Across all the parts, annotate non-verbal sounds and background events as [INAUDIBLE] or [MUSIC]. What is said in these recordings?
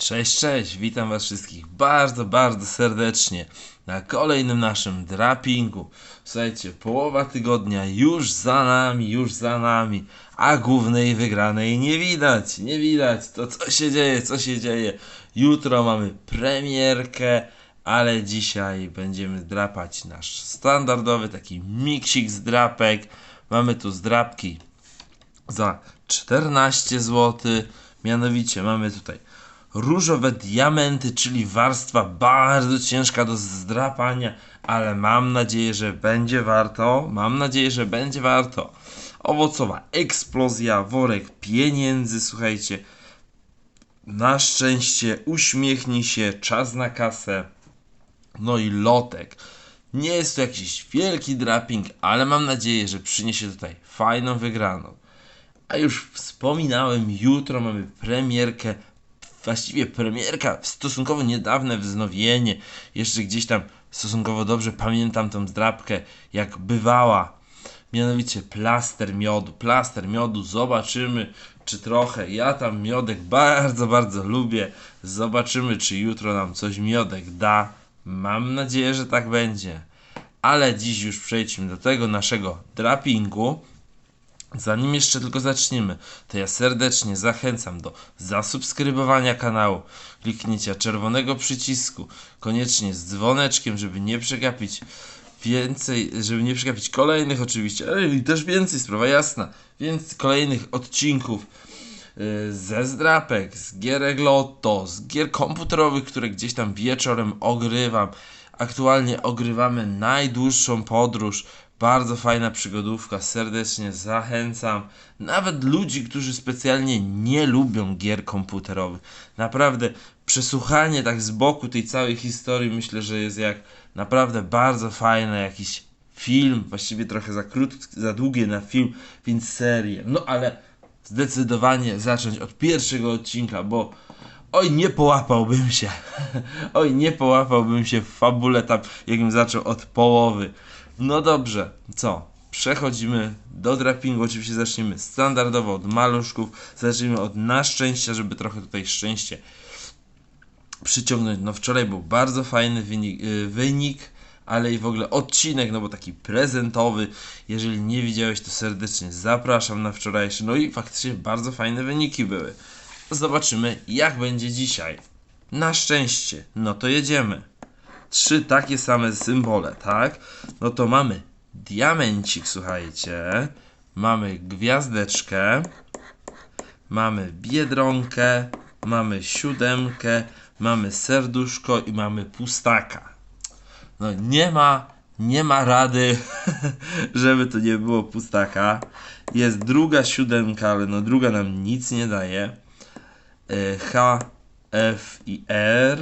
Cześć, cześć, witam was wszystkich bardzo, bardzo serdecznie na kolejnym naszym drapingu. Słuchajcie, połowa tygodnia już za nami, już za nami, a głównej wygranej nie widać, nie widać. To co się dzieje, co się dzieje. Jutro mamy premierkę, ale dzisiaj będziemy drapać nasz standardowy taki miksik z drapek. Mamy tu zdrapki za 14 zł. Mianowicie mamy tutaj różowe diamenty, czyli warstwa bardzo ciężka do zdrapania, ale mam nadzieję, że będzie warto. Mam nadzieję, że będzie warto. Owocowa eksplozja, worek pieniędzy, słuchajcie. Na szczęście uśmiechnij się, czas na kasę. No i lotek. Nie jest to jakiś wielki draping, ale mam nadzieję, że przyniesie tutaj fajną wygraną. A już wspominałem, jutro mamy premierkę, właściwie premierka, stosunkowo niedawne wznowienie. Jeszcze gdzieś tam stosunkowo dobrze pamiętam tą zdrapkę, jak bywała. Mianowicie plaster miodu. Plaster miodu, zobaczymy, czy trochę. Ja tam miodek bardzo, bardzo lubię. Zobaczymy, czy jutro nam coś miodek da. Mam nadzieję, że tak będzie. Ale dziś już przejdźmy do tego naszego drapingu. Zanim jeszcze tylko zaczniemy, to ja serdecznie zachęcam do zasubskrybowania kanału, kliknięcia czerwonego przycisku, koniecznie z dzwoneczkiem, żeby nie przegapić więcej, żeby nie przegapić kolejnych oczywiście, ale i też więcej, sprawa jasna, więc kolejnych odcinków yy, ze zdrapek, z gierek Lotto, z gier komputerowych, które gdzieś tam wieczorem ogrywam. Aktualnie ogrywamy najdłuższą podróż bardzo fajna przygodówka, serdecznie zachęcam. Nawet ludzi, którzy specjalnie nie lubią gier komputerowych. Naprawdę przesłuchanie tak z boku tej całej historii myślę, że jest jak naprawdę bardzo fajne jakiś film, właściwie trochę za krótki, za długie na film, więc serię. No ale zdecydowanie zacząć od pierwszego odcinka, bo oj nie połapałbym się. [LAUGHS] oj nie połapałbym się w fabule tam, jakbym zaczął od połowy. No dobrze, co? Przechodzimy do drapingu. Oczywiście zaczniemy standardowo od maluszków. Zacznijmy od na szczęścia, żeby trochę tutaj szczęście przyciągnąć. No wczoraj był bardzo fajny wynik, yy, wynik, ale i w ogóle odcinek, no bo taki prezentowy. Jeżeli nie widziałeś, to serdecznie zapraszam na wczorajszy. No i faktycznie bardzo fajne wyniki były. Zobaczymy, jak będzie dzisiaj. Na szczęście, no to jedziemy trzy takie same symbole, tak? No to mamy diamencik, słuchajcie. Mamy gwiazdeczkę. Mamy biedronkę. Mamy siódemkę. Mamy serduszko i mamy pustaka. No nie ma, nie ma rady, [LAUGHS] żeby to nie było pustaka. Jest druga siódemka, ale no druga nam nic nie daje. E, H, F i R.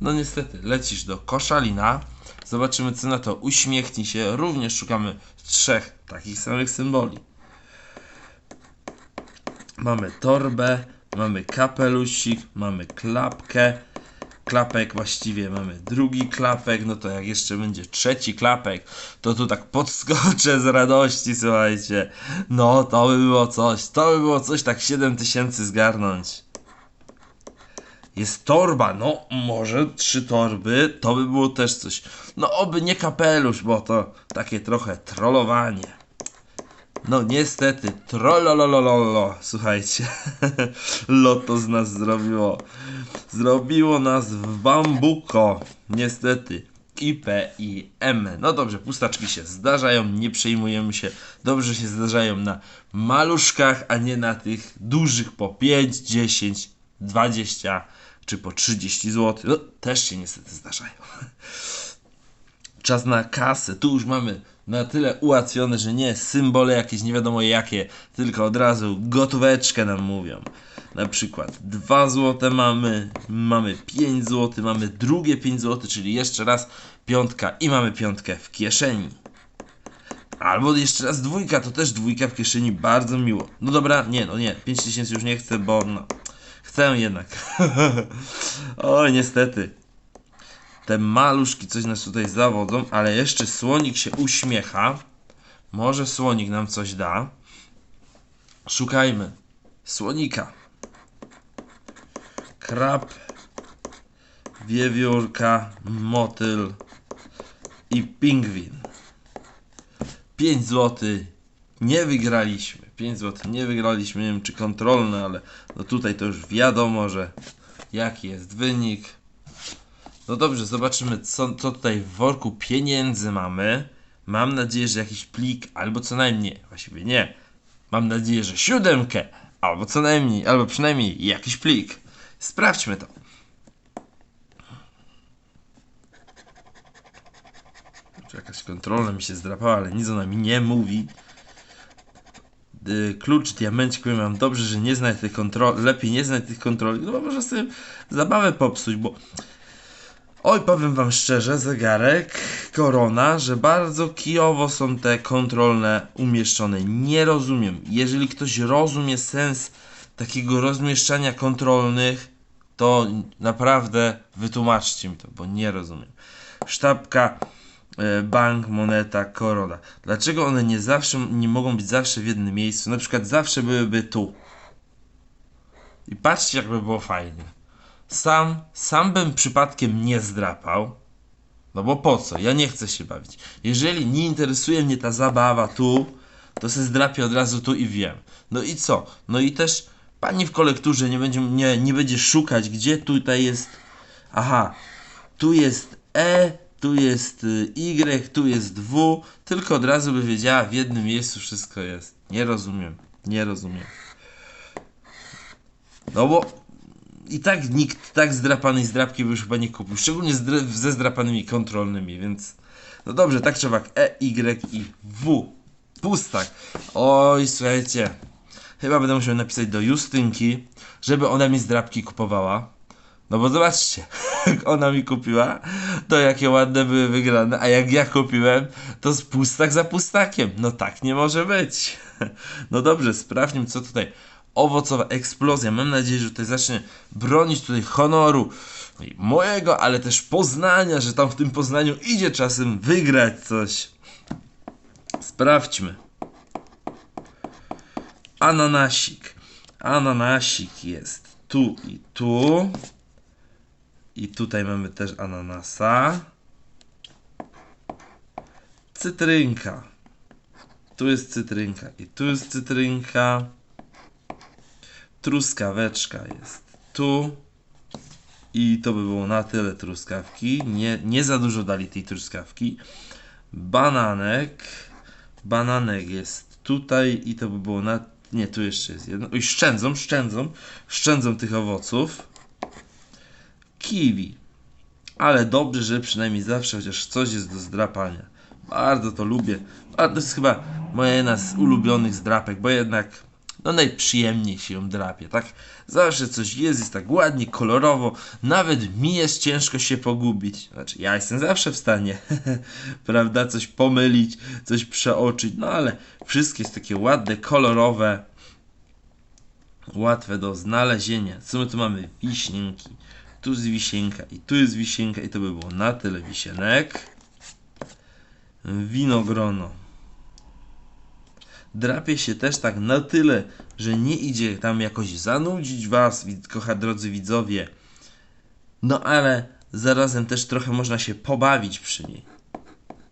No niestety, lecisz do koszalina. Zobaczymy co na to. Uśmiechnij się. Również szukamy trzech takich samych symboli. Mamy torbę, mamy kapelusik, mamy klapkę. Klapek właściwie mamy drugi klapek, no to jak jeszcze będzie trzeci klapek, to tu tak podskoczę z radości, słuchajcie. No to by było coś, to by było coś tak 7000 zgarnąć. Jest torba, no może trzy torby, to by było też coś. No oby nie kapelusz, bo to takie trochę trollowanie. No niestety, trollolololo, słuchajcie. [LAUGHS] Loto z nas zrobiło. Zrobiło nas w bambuko. Niestety. IP i M. No dobrze, pustaczki się zdarzają, nie przejmujemy się. Dobrze się zdarzają na maluszkach, a nie na tych dużych po 5, 10, 20 czy po 30 zł. No, też się niestety zdarzają. Czas na kasę. Tu już mamy na tyle ułatwione, że nie symbole jakieś nie wiadomo jakie, tylko od razu gotóweczkę nam mówią. Na przykład 2 zł mamy, mamy 5 zł, mamy drugie 5 zł, czyli jeszcze raz piątka i mamy piątkę w kieszeni. Albo jeszcze raz dwójka, to też dwójka w kieszeni, bardzo miło. No dobra, nie, no nie, 5000 już nie chcę, bo no, Chcę jednak. [LAUGHS] o, niestety. Te maluszki coś nas tutaj zawodzą, ale jeszcze słonik się uśmiecha. Może słonik nam coś da. Szukajmy słonika. Krab, wiewiórka, motyl i pingwin. 5 zł nie wygraliśmy. 5 zł nie wygraliśmy. Nie wiem czy kontrolne, ale no tutaj to już wiadomo, że jaki jest wynik. No dobrze, zobaczymy co, co tutaj w worku pieniędzy mamy. Mam nadzieję, że jakiś plik, albo co najmniej, właściwie nie. Mam nadzieję, że siódemkę, albo co najmniej, albo przynajmniej jakiś plik. Sprawdźmy to. Jakaś kontrola mi się zdrapała, ale nic ona mi nie mówi. Y, Klucz, diamencik, powiem wam dobrze, że nie znać tych kontroli, lepiej nie znać tych kontroli, no bo można sobie zabawę popsuć, bo Oj, powiem wam szczerze, zegarek, korona, że bardzo kijowo są te kontrolne umieszczone. Nie rozumiem. Jeżeli ktoś rozumie sens takiego rozmieszczania kontrolnych, to naprawdę wytłumaczcie mi to, bo nie rozumiem. Sztabka, bank, moneta, korona. Dlaczego one nie zawsze, nie mogą być zawsze w jednym miejscu? Na przykład zawsze byłyby tu. I patrzcie, jakby było fajnie. Sam, sam bym przypadkiem nie zdrapał. No bo po co? Ja nie chcę się bawić. Jeżeli nie interesuje mnie ta zabawa tu, to se zdrapię od razu tu i wiem. No i co? No i też pani w kolekturze nie będzie, nie, nie będzie szukać, gdzie tutaj jest. Aha, tu jest E, tu jest y, Y, tu jest W, tylko od razu by wiedziała, w jednym miejscu wszystko jest. Nie rozumiem, nie rozumiem. No bo i tak nikt tak zdrapanej zdrapki by już chyba nie kupił. Szczególnie ze zdrapanymi kontrolnymi, więc. No dobrze, tak trzeba E, Y i W. Pustak. Oj, słuchajcie. Chyba będę musiał napisać do Justynki, żeby ona mi zdrapki kupowała. No bo zobaczcie, [LAUGHS] jak ona mi kupiła, to jakie ładne były wygrane, a jak ja kupiłem, to z pustak za pustakiem. No tak nie może być. [LAUGHS] No dobrze, sprawdźmy co tutaj. Owocowa eksplozja. Mam nadzieję, że tutaj zacznie bronić tutaj honoru mojego, ale też Poznania, że tam w tym Poznaniu idzie czasem wygrać coś. Sprawdźmy. Ananasik. Ananasik jest tu i tu. I tutaj mamy też ananasa. Cytrynka. Tu jest cytrynka i tu jest cytrynka. Truskaweczka jest tu. I to by było na tyle truskawki. Nie, nie za dużo dali tej truskawki. Bananek. Bananek jest tutaj i to by było na... Nie, tu jeszcze jest jedno. I szczędzą, szczędzą. Szczędzą tych owoców. Kiwi. Ale dobrze, że przynajmniej zawsze chociaż coś jest do zdrapania. Bardzo to lubię. A to jest chyba moja jedna z ulubionych zdrapek, bo jednak no najprzyjemniej się ją drapie, tak? Zawsze coś jest, jest tak ładnie, kolorowo, nawet mi jest ciężko się pogubić. Znaczy, ja jestem zawsze w stanie, [LAUGHS] prawda, coś pomylić, coś przeoczyć, no ale wszystkie jest takie ładne, kolorowe, łatwe do znalezienia. Co my tu mamy? Wiśnienki. Tu jest wisienka i tu jest wisienka i to by było na tyle wisienek. Winogrono drapie się też tak na tyle, że nie idzie tam jakoś zanudzić was, kocha drodzy widzowie. No ale zarazem też trochę można się pobawić przy niej.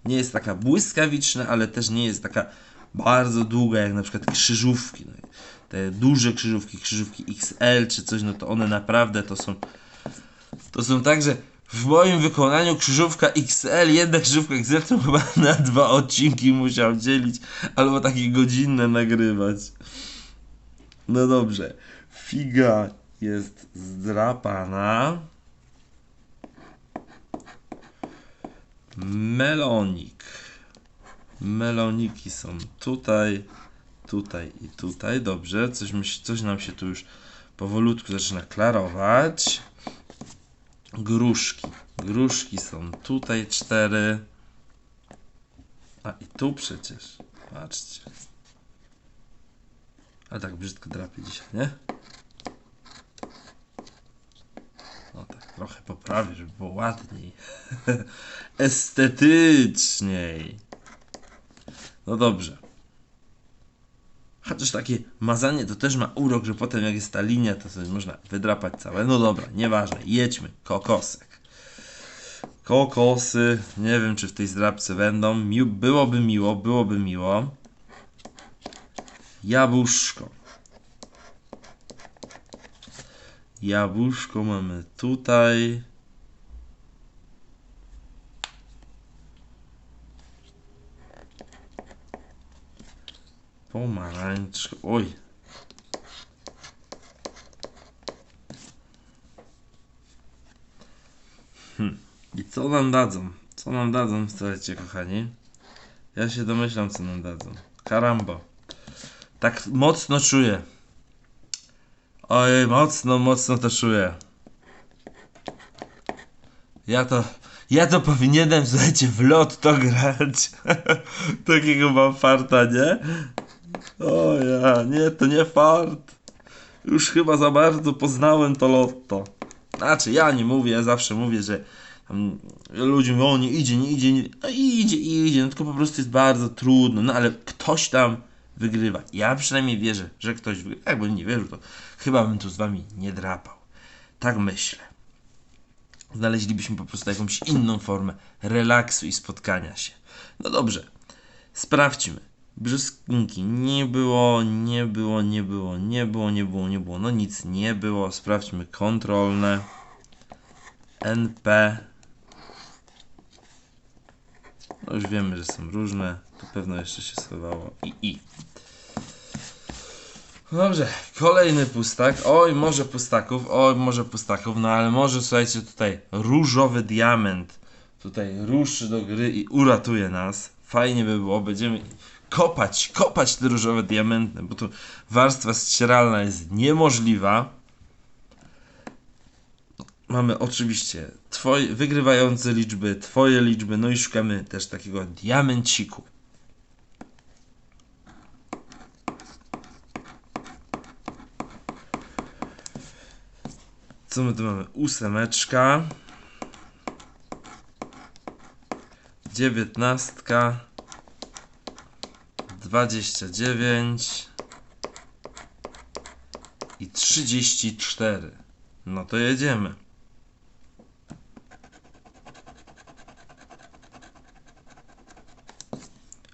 Nie jest taka błyskawiczna, ale też nie jest taka bardzo długa, jak na przykład krzyżówki. No, te duże krzyżówki, krzyżówki XL czy coś, no to one naprawdę to są. To są tak, że w moim wykonaniu krzyżówka XL, jedna krzyżówka XL to chyba [LAUGHS] na dwa odcinki musiał dzielić, albo takie godzinne nagrywać. No dobrze. Figa jest zdrapana. Melonik. Meloniki są tutaj, tutaj i tutaj. Dobrze, coś, coś nam się tu już powolutku zaczyna klarować gruszki. Gruszki są tutaj cztery. A i tu przecież. Patrzcie. Ale tak brzydko drapie dzisiaj, nie? No tak, trochę poprawię, żeby było ładniej. [LAUGHS] Estetyczniej. No dobrze. Chociaż takie mazanie to też ma urok, że potem jak jest ta linia, to sobie można wydrapać całe. No dobra, nieważne, jedźmy. Kokosek. Kokosy, nie wiem czy w tej zdrapce będą. Mi byłoby miło, byłoby miło. Jabłuszko. Jabłuszko mamy tutaj. Pomarańczka. Oj. Hm. I co nam dadzą? Co nam dadzą, słuchajcie, kochani? Ja się domyślam, co nam dadzą. Karambo. Tak mocno czuję. Oj, mocno, mocno to czuję. Ja to, ja to powinienem, słuchajcie, w lot to grać. [LAUGHS] Takiego mam farta, nie? O ja, nie, to nie fart. Już chyba za bardzo poznałem to lotto. Znaczy, ja nie mówię, ja zawsze mówię, że tam ludzie mówią, o nie idzie, nie idzie, nie... No idzie, idzie, no tylko po prostu jest bardzo trudno, no ale ktoś tam wygrywa. Ja przynajmniej wierzę, że ktoś wygrywa. Jakbym nie wierzył, to chyba bym tu z wami nie drapał. Tak myślę. Znaleźlibyśmy po prostu jakąś inną formę relaksu i spotkania się. No dobrze, sprawdźmy. Brzoskwinki nie było, nie było, nie było, nie było, nie było, nie było. No nic nie było. Sprawdźmy kontrolne. NP. No już wiemy, że są różne. Tu pewno jeszcze się schowało i i. No Dobrze, kolejny pustak. Oj, może pustaków, oj, może pustaków, no ale może słuchajcie tutaj różowy diament tutaj ruszy do gry i uratuje nas. Fajnie by było, będziemy kopać, kopać te różowe diamenty, bo tu warstwa ścieralna jest niemożliwa. Mamy oczywiście twoje, wygrywające liczby, twoje liczby, no i szukamy też takiego diamenciku. Co my tu mamy? Ósemeczka. Dziewiętnastka. Dwadzieścia dziewięć. I trzydzieści cztery. No to jedziemy.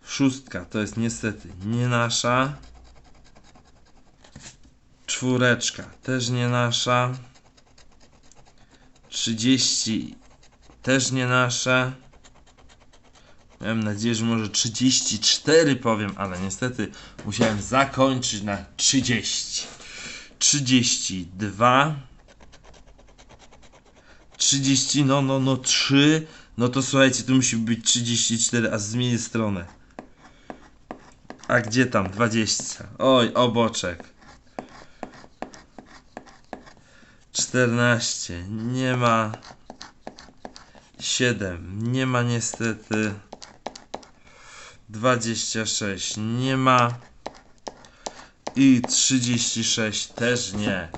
Szóstka to jest niestety nie nasza. Czwóreczka też nie nasza. 30 też nie nasze. Miałem nadzieję, że może 34 powiem, ale niestety musiałem zakończyć na 30. 32 30, no, no, no, 3 No to słuchajcie, tu musi być 34, a zmienię stronę. A gdzie tam? 20 Oj, oboczek. 14 nie ma. 7 nie ma niestety 26 nie ma. I 36 też nie.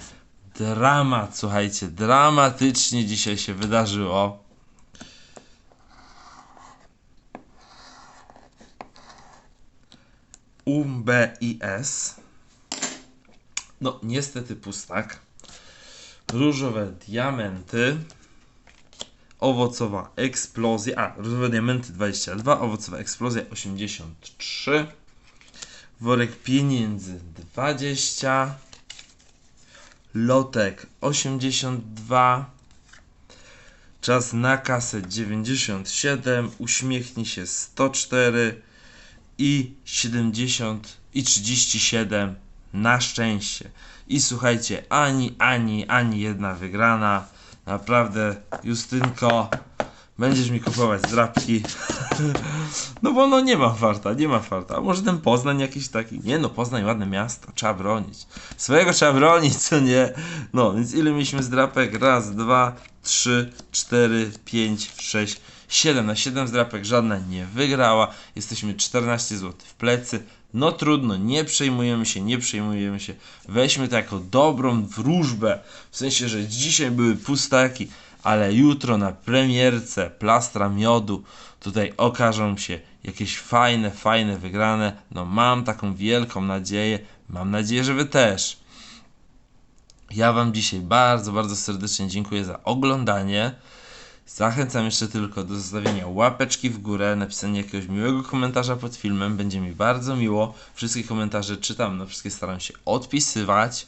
Dramat słuchajcie dramatycznie dzisiaj się wydarzyło. U, B i S. No niestety pustak. Różowe diamenty, owocowa eksplozja, a różowe diamenty 22, owocowa eksplozja 83, worek pieniędzy 20, lotek 82, czas na kasę 97, uśmiechnij się 104 i 70 i 37 na szczęście. I słuchajcie, ani, ani, ani jedna wygrana. Naprawdę, Justynko, będziesz mi kupować zdrapki. no bo no nie ma farta, nie ma farta. A może ten Poznań jakiś taki? Nie no, Poznań ładne miasto, trzeba bronić. Swojego trzeba bronić, co nie? No, więc ile mieliśmy zdrapek? Raz, dwa, trzy, cztery, pięć, sześć, siedem. Na siedem zdrapek żadna nie wygrała. Jesteśmy 14 zł w plecy. No trudno, nie przejmujemy się, nie przejmujemy się. Weźmy to jako dobrą wróżbę. W sensie, że dzisiaj były pustaki, ale jutro na premierce Plastra Miodu tutaj okażą się jakieś fajne, fajne wygrane. No mam taką wielką nadzieję, mam nadzieję, że wy też. Ja Wam dzisiaj bardzo, bardzo serdecznie dziękuję za oglądanie. Zachęcam jeszcze tylko do zostawienia łapeczki w górę, napisania jakiegoś miłego komentarza pod filmem. Będzie mi bardzo miło. Wszystkie komentarze czytam, no wszystkie staram się odpisywać.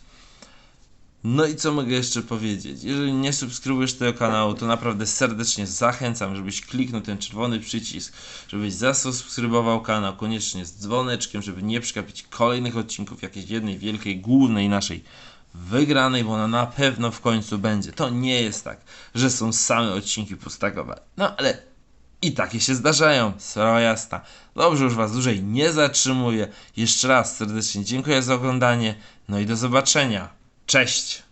No i co mogę jeszcze powiedzieć? Jeżeli nie subskrybujesz tego kanału, to naprawdę serdecznie zachęcam, żebyś kliknął ten czerwony przycisk, żebyś zasubskrybował kanał, koniecznie z dzwoneczkiem, żeby nie przegapić kolejnych odcinków jakiejś jednej wielkiej, głównej naszej wygranej, bo ona na pewno w końcu będzie. To nie jest tak, że są same odcinki pustakowe. No ale i takie się zdarzają, sprawa jasna. Dobrze, już Was dłużej nie zatrzymuję. Jeszcze raz serdecznie dziękuję za oglądanie, no i do zobaczenia. Cześć!